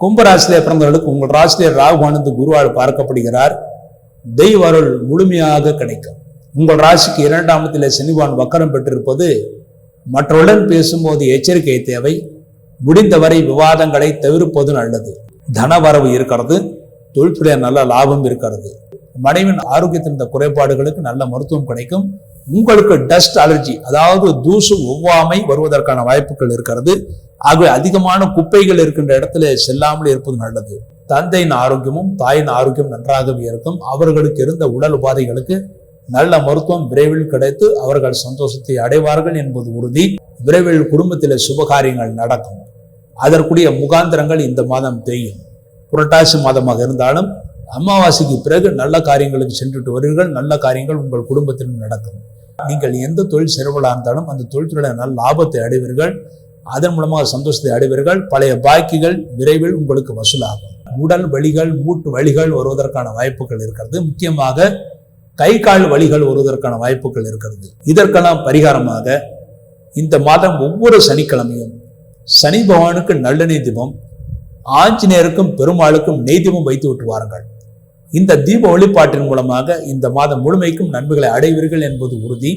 கும்பராசிலே பிறந்தவர்களுக்கு உங்கள் ராசிலே ராகுவானது குருவால் பார்க்கப்படுகிறார். தெய்வ அருள் முழுமையாக கிடைக்கும். உங்கள் ராசிக்கு இரண்டாம் சனிவான் வக்கரம் பெற்றிருப்பது மற்றவுடன் பேசும்போது எச்சரிக்கை தேவை. முடிந்தவரை விவாதங்களை தவிர்ப்பது நல்லது. தனவரவு இருக்கிறது. தொழில்துறை நல்ல லாபம் இருக்கிறது. மனைவின் ஆரோக்கியத்தின் குறைபாடுகளுக்கு நல்ல மருத்துவம் கிடைக்கும். உங்களுக்கு டஸ்ட் அலர்ஜி அதாவது தூசு ஒவ்வாமை வருவதற்கான வாய்ப்புகள் இருக்கிறது. ஆகவே அதிகமான குப்பைகள் இருக்கின்ற இடத்துல செல்லாமல் இருப்பது நல்லது. தந்தையின் ஆரோக்கியமும் தாயின் ஆரோக்கியம் நன்றாகவே இருக்கும். அவர்களுக்கு இருந்த உடல் உபாதைகளுக்கு நல்ல மருத்துவம் விரைவில் கிடைத்து அவர்கள் சந்தோஷத்தை அடைவார்கள் என்பது உறுதி. விரைவில் குடும்பத்தில் சுபகாரியங்கள் நடக்கும். அதற்குரிய முகாந்திரங்கள் இந்த மாதம் தெரியும். புரட்டாசி மாதமாக இருந்தாலும் அமாவாசைக்கு பிறகு நல்ல காரியங்களுக்கு சென்றுட்டு வருவீர்கள் நல்ல காரியங்கள் உங்கள் குடும்பத்திலும் நடக்கும். நீங்கள் எந்த தொழில் செய்வர்களாக இருந்தாலும் அந்த தொழில்துறையில் நல்ல லாபத்தை அடைவீர்கள். அதன் மூலமாக சந்தோஷத்தை அடைவீர்கள். பழைய பாக்கிகள் விரைவில் உங்களுக்கு வசூலாகும். உடல் வலிகள் மூட்டு வலிகள் வருவதற்கான வாய்ப்புகள் இருக்கிறது. முக்கியமாக கை கால் வலிகள் வருவதற்கான வாய்ப்புகள் இருக்கிறது. இதற்கெல்லாம் பரிகாரமாக இந்த மாதம் ஒவ்வொரு சனிக்கிழமையும் சனி பகவானுக்கு நல்லெண்ணெய் தீபம் ஆஞ்சநேயருக்கும் பெருமாளுக்கும் நெய்தீபம் வைத்து விட்டு வாருங்கள். இந்த தீப வழிபாட்டின் மூலமாக இந்த மாதம் முழுமைக்கும் நன்மைகளை அடைவீர்கள் என்பது உறுதி.